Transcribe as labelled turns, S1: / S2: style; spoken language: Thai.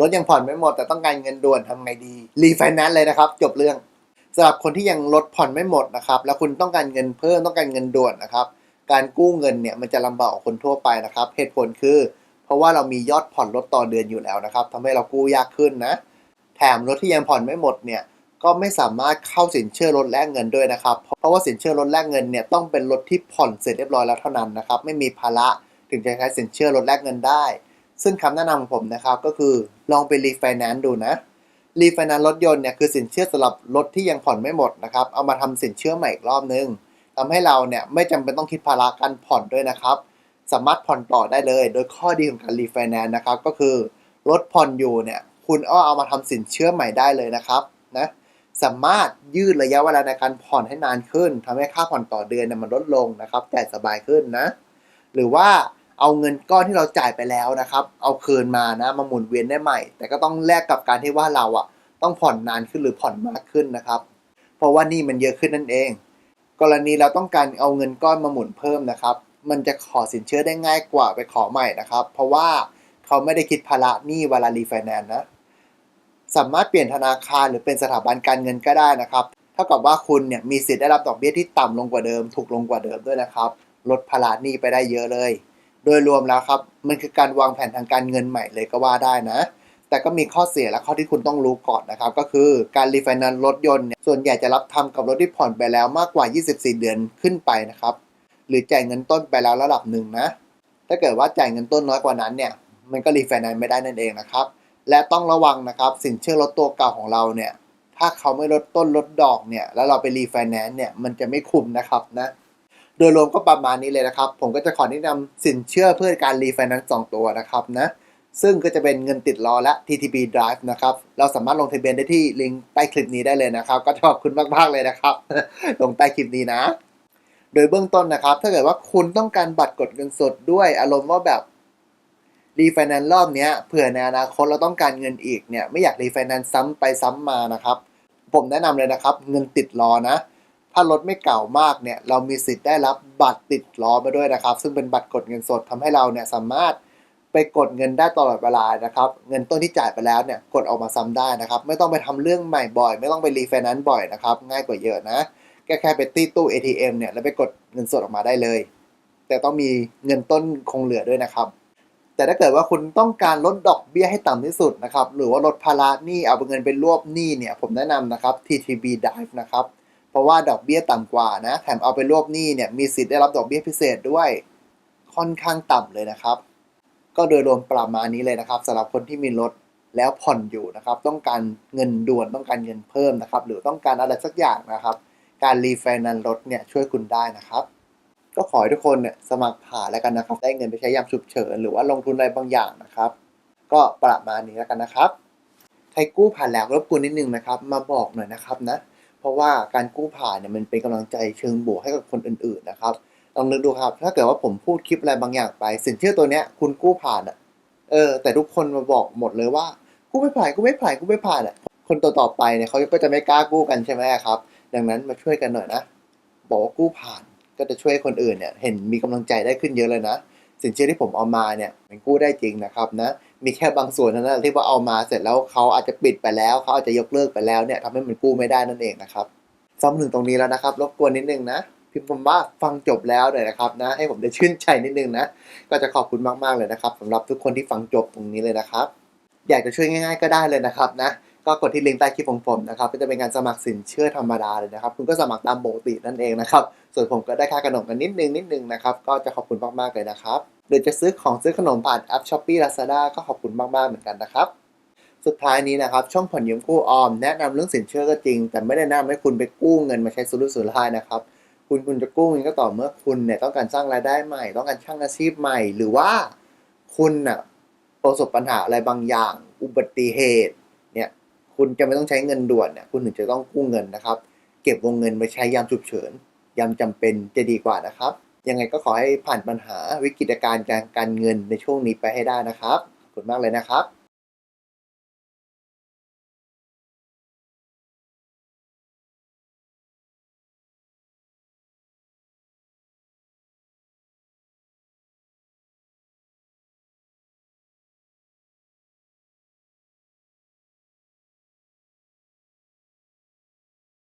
S1: รถยังผ่อนไม่หมดแต่ต้องการเงินด่วนทำไงดี รีไฟแนนซ์เลยนะครับ จบเรื่องสำหรับคนที่ยังรถผ่อนไม่หมดนะครับ แล้วคุณต้องการเงินเพิ่มต้องการเงินด่วนนะครับ การกู้เงินเนี่ยมันจะลำบากกว่าคนทั่วไปนะครับเหตุผลคือ เพราะว่าเรามียอดผ่อนรถต่อเดือนอยู่แล้วนะครับทำให้เรากู้ยากขึ้นนะ แถมรถที่ยังผ่อนไม่หมดเนี่ยก็ไม่สามารถเข้าสินเชื่อรถแลกเงินด้วยนะครับ เพราะว่าสินเชื่อรถแลกเงินเนี่ยต้องเป็นรถที่ผ่อนเสร็จเรียบร้อยแล้วเท่านั้นนะครับ ไม่มีภาระถึงจะใช้สินเชื่อรถแลกเงินได้ ซึ่งคำแนะนำของผมนะครับก็คือลองไปรีไฟแนนซ์ดูนะรีไฟแนนซ์รถยนต์เนี่ยคือสินเชื่อสำหรับรถที่ยังผ่อนไม่หมดนะครับเอามาทำสินเชื่อใหม่อีกรอบนึงทำให้เราเนี่ยไม่จำเป็นต้องคิดภาระการผ่อนด้วยนะครับ สามารถผ่อนต่อได้เลย โดยข้อดีของการรีไฟแนนซ์นะครับก็คือรถผ่อนอยู่เนี่ยคุณอ้อเอามาทำสินเชื่อใหม่ได้เลยนะครับนะสามารถยืดระยะเวลาในการผ่อนให้นานขึ้นทำให้ค่าผ่อนต่อเดือนเนี่ยมันลดลงนะครับจ่สบายขึ้นนะ หรือว่า เอาเงินก้อนที่เราจ่ายไปแล้วนะครับ เอาคืนมานะมาหมุนเวียนได้ใหม่ แต่ก็ต้องแลกกับการที่ว่าเราอะต้องผ่อนนานขึ้นหรือผ่อนมากขึ้นนะครับ เพราะว่านี่มันเยอะขึ้นนั่นเอง กรณีเราต้องการเอาเงินก้อนมาหมุนเพิ่มนะครับ มันจะขอสินเชื่อได้ง่ายกว่าไปขอใหม่นะครับ เพราะว่าเขาไม่ได้คิดภาระหนี้เวลารีไฟแนนซ์นะสามารถเปลี่ยนธนาคารหรือเป็นสถาบันการเงินก็ได้นะครับเท่ากับว่าคุณเนี่ยมีสิทธิ์ได้รับดอกเบี้ยที่ต่ำลงกว่าเดิม ถูกลงกว่าเดิมด้วยนะครับ ลดภาระหนี้ไปได้เยอะเลย ดยรวมแล้วครับมันคือการวางแผนทางการเงินใหม่เลยก็ว่าได้นะ แต่ก็มีข้อเสียและข้อที่คุณต้องรู้ก่อนนะครับ ก็คือการรีไฟแนนซ์รถยนต์เนี่ยส่วนใหญ่จะรับทำกับรถที่ผ่อนไปแล้วมากกว่า 24 เดือนขึ้นไปนะครับ หรือจ่ายเงินต้นไปแล้วระดับหนึ่งนะ ถ้าเกิดว่าจ่ายเงินต้นน้อยกว่านั้นเนี่ยมันก็รีไฟแนนซ์ไม่ได้นั่นเองนะครับ และต้องระวังนะครับสินเชื่อรถตัวเก่าของเราเนี่ยถ้าเขาไม่ลดต้นลดดอกเนี่ยแล้วเราไปรีไฟแนนซ์เนี่ยมันจะไม่คุ้มนะครับนะ โดยรวมก็ประมาณนี้เลยนะครับ ผมก็จะขอแนะนำสินเชื่อเพื่อการรีไฟแนนซ์สองตัวนะครับนะซึ่งก็จะเป็นเงินติดล้อและ TTB Drive นะครับ เราสามารถลงทะเบียนได้ที่ลิงก์ใต้คลิปนี้ได้เลยนะครับ ก็ขอบคุณมากๆเลยนะครับ ลงใต้คลิปนี้นะ โดยเบื้องต้นนะครับ ถ้าเกิดว่าคุณต้องการบัตรกดเงินสดด้วยอารมณ์ว่าแบบรีไฟแนนซ์รอบนี้เผื่อในอนาคตเราต้องการเงินอีกเนี่ยไม่อยากรีไฟแนนซ์ซ้ำไปซ้ำมานะครับ ผมแนะนำเลยนะครับ เงินติดล้อนะ ถ้ารถไม่เก่ามากเนี่ยเรามีสิทธิ์ได้รับบัตรติดล้อมาด้วยนะครับ ซึ่งเป็นบัตรกดเงินสดทำให้เราเนี่ยสามารถไปกดเงินได้ตลอดเวลานะครับ เงินต้นที่จ่ายไปแล้วเนี่ยกดออกมาซ้ำได้นะครับ ไม่ต้องไปทำเรื่องใหม่บ่อย ไม่ต้องไปรีไฟแนนซ์บ่อยนะครับ ง่ายกว่าเยอะนะแค่แค่ไปตีตู้ ATM เนี่ยแล้วไปกดเงินสดออกมาได้เลย แต่ต้องมีเงินต้นคงเหลือด้วยนะครับ แต่ถ้าเกิดว่าคุณต้องการลดดอกเบี้ยให้ต่ำที่สุดนะครับ หรือว่าลดภาระหนี้เอาเงินไปรวบหนี้เนี่ยผมแนะนำนะครับ TTB Dive นะครับ เพราะว่าดอกเบี้ยต่ำกว่านะ แถมเอาไปรวบหนี้เนี่ยมีสิทธิ์ได้รับดอกเบี้ยพิเศษด้วย ค่อนข้างต่ำเลยนะครับ ก็โดยรวมประมาณนี้เลยนะครับสำหรับคนที่มีรถแล้วผ่อนอยู่นะครับ ต้องการเงินด่วนต้องการเงินเพิ่มนะครับ หรือต้องการอะไรสักอย่างนะครับ การรีไฟแนนซ์รถเนี่ยช่วยคุณได้นะครับ ก็ขอให้ทุกคนเนี่ยสมัครผ่านแล้วกันนะครับ ได้เงินไปใช้ยามฉุกเฉินหรือว่าลงทุนอะไรบางอย่างนะครับ ก็ประมาณนี้แล้วกันนะครับใครกู้ผ่านแล้วรบกวนนิดนึงนะครับ มาบอกหน่อยนะครับนะ เพราะว่าการกู้ผ่านเนี่ยมันเป็นกำลังใจเชิงบวกให้กับคนอื่นๆนะครับลองนึกดูครับ ถ้าเกิดว่าผมพูดคลิปอะไรบางอย่างไป สินเชื่อตัวเนี้ยคุณกู้ผ่านอะเออแต่ทุกคนมาบอกหมดเลยว่ากู้ไม่ผ่านกู้ไม่ผ่านกู้ไม่ผ่านอะคนต่อๆไปเนี่ยเขาก็จะไม่กล้ากู้กันใช่ไหมครับ ดังนั้นมาช่วยกันหน่อยนะ บอกว่ากู้ผ่านก็จะช่วยคนอื่นเนี่ยเห็นมีกำลังใจได้ขึ้นเยอะเลยนะ สินเชื่อที่ผมเอามาเนี่ยมันกู้ได้จริงนะครับนะ มีแค่บางส่วนเท่านั้นที่ว่าเอามาเสร็จแล้วเขาอาจจะปิดไปแล้วเขาอาจจะยกเลิกไปแล้วเนี่ยทำให้มันกู้ไม่ได้นั่นเองนะครับซ้ำถึงตรงนี้แล้วนะครับ รบกวนนิดนึงนะพิมพ์ผมว่าฟังจบแล้วหน่อยนะครับนะ ให้ผมได้ชื่นใจนิดนึงนะ ก็จะขอบคุณมากๆเลยนะครับสำหรับทุกคนที่ฟังจบตรงนี้เลยนะครับ อยากจะช่วยง่าย ๆ ก็ได้เลยนะครับนะก็กดที่ลิงก์ใต้คลิปของผมนะครับก็จะเป็นการสมัครสินเชื่อธรรมดาเลยนะครับ คุณก็สมัครตามปกตินั่นเองนะครับ ส่วนผมก็ได้ค่าขนมกันนิดนึงนิดนึงนะครับ ก็จะขอบคุณมากๆเลยนะครับ หรือจะซื้อของซื้อขนมผ่านแอป Shopee Lazada ก็ขอบคุณมาก ๆ เหมือนกันนะครับ สุดท้ายนี้นะครับ ช่องผ่อนยืมกู้ออม แนะนำเรื่องสินเชื่อก็จริง แต่ไม่ได้แนะนำให้คุณไปกู้เงินมาใช้สุรุ่ยสุร่ายนะครับ คุณคุณจะกู้เงินก็ต่อเมื่อคุณเนี่ยต้องการสร้างรายได้ใหม่ ต้องการสร้างอาชีพใหม่ หรือว่าคุณน่ะประสบปัญหาอะไรบางอย่าง อุบัติเหตุเนี่ยคุณจะไม่ต้องใช้เงินด่วนเนี่ยคุณถึงจะต้องกู้เงินนะครับ เก็บวงเงินไปใช้ยามฉุกเฉินยามจำเป็นจะดีกว่านะครับ ยังไงก็ขอให้ผ่านปัญหาวิกฤตการณ์การเงินในช่วงนี้ไปให้ได้นะครับขอบคุณมากเลยนะครับ